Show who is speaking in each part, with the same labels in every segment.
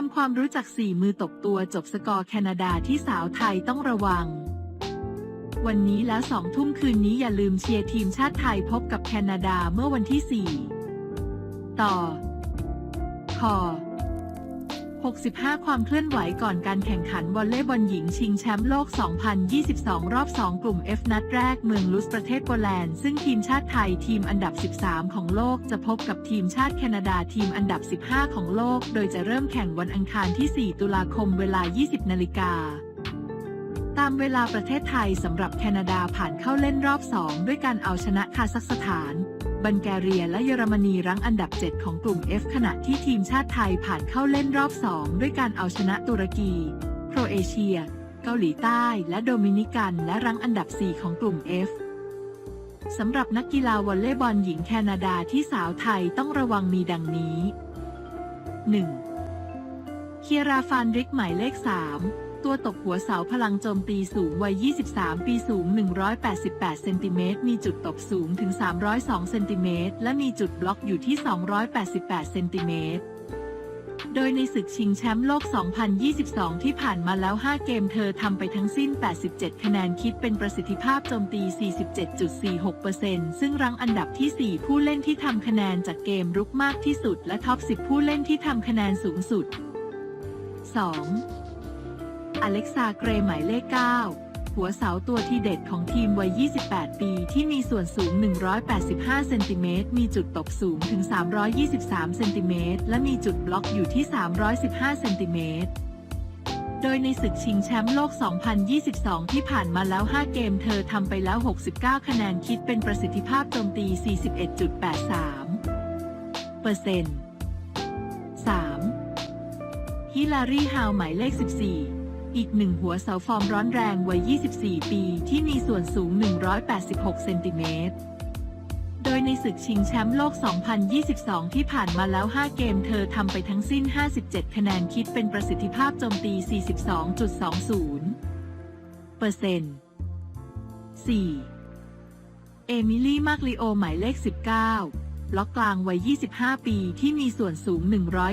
Speaker 1: ทำความรู้จักสี่มือตบตัวจบสกอร์แคนาดาที่สาวไทยต้องระวัง วันนี้แล้วสองทุ่มคืนนี้อย่าลืมเชียร์ทีมชาติไทยพบกับแคนาดาเมื่อวันที่ 4 ต่อคอ 65 ความเคลื่อนไหวก่อนการแข่งขันวอลเลย์บอลหญิงชิงแชมป์โลก 2022 รอบ 2 กลุ่ม F นัดแรกเมืองลุสประเทศโปแลนด์ ซึ่งทีมชาติไทยทีมอันดับ 13 ของโลกจะพบกับทีมชาติแคนาดาทีมอันดับ 15 ของโลก โดยจะเริ่มแข่งวันอังคารที่ 4 ตุลาคมเวลา 20 นาฬิกาตามเวลาประเทศไทยสำหรับแคนาดาผ่านเข้าเล่นรอบ 2 ด้วยการเอาชนะคาซัคสถาน บัลแกเรียและเยอรมนีรั้งอันดับ 7 ของกลุ่ม F ขณะที่ทีมชาติไทยผ่านเข้าเล่นรอบ 2 ด้วยการเอาชนะตุรกี โครเอเชีย เกาหลีใต้และโดมินิกัน และรั้งอันดับ 4 ของกลุ่ม F สำหรับนักกีฬาวอลเลย์บอลหญิงแคนาดาที่สาวไทยต้องระวังมีดังนี้ 1. เคียราฟานริกหมายเลข 3 ตัวตกหัวเสาพลังโจมตีสูงวัย 23 ปีสูง 188 เซนติเมตร มีจุดตกสูงถึง 302 เซนติเมตร และมีจุดบล็อกอยู่ที่ 288 เซนติเมตร โดยในศึกชิงแชมป์โลก 2022 ที่ผ่านมาแล้ว 5 เกมเธอทำไปทั้งสิ้น 87 คะแนนคิดเป็นประสิทธิภาพโจมตี 47.46%ซึ่งรั้งอันดับที่ 4 ผู้เล่นที่ทำคะแนนจากเกมรุกมากที่สุด และท็อป 10 ผู้เล่นที่ทำคะแนนสูงสุด 2. อเล็กซาเกรย์หมายเลข 9 หัวเสาตัวทีเด็ดของทีมวัย 28 ปี ที่มีส่วนสูง 185 เซนติเมตร มีจุดตกสูงถึง 323 เซนติเมตร และมีจุดบล็อกอยู่ที่ 315 เซนติเมตรโดยในศึกชิงแชมป์โลก 2022 ที่ผ่านมาแล้ว 5 เกมเธอทำไปแล้ว 69 คะแนนคิดเป็นประสิทธิภาพโจมตี 41.83 เปอร์เซ็นต์ 3. ฮิลารีฮาวหมายเลข 14 อีกหนึ่งหัวเสาฟอร์มร้อนแรงวัย 24 ปี ที่มีส่วนสูง 186 เซนติเมตร โดยในศึกชิงแชมป์โลก 2022 ที่ผ่านมาแล้ว 5 เกมเธอทำไปทั้งสิ้น 57 คะแนนคิดเป็นประสิทธิภาพโจมตี 42.20 เปอร์เซ็นต์ 4. เอมิลี่ มากลิโอ หมายเลข 19 ล็อกกลางวัย 25 ปี ที่มีส่วนสูง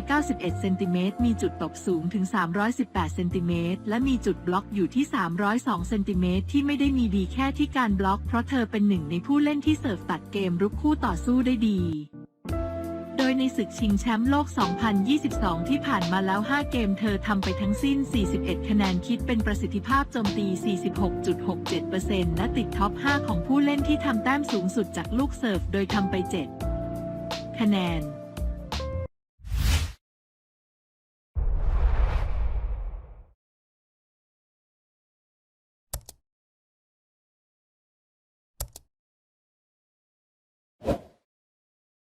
Speaker 1: 191 เซนติเมตร มีจุดตกสูงถึง 318 เซนติเมตร และมีจุดบล็อกอยู่ที่ 302 เซนติเมตร ที่ไม่ได้มีดีแค่ที่การบล็อก เพราะเธอเป็นหนึ่งในผู้เล่นที่เสิร์ฟตัดเกมรุกคู่ต่อสู้ได้ดีโดยในศึกชิงแชมป์โลก 2022 ที่ผ่านมาแล้ว 5 เกมเธอทำไปทั้งสิ้น 41 คะแนนคิดเป็นประสิทธิภาพโจมตี 46.67%และติดท็อป 5 ของผู้เล่นที่ทำแต้มสูงสุดจากลูกเสิร์ฟ โดยทำไป 7 คะแนน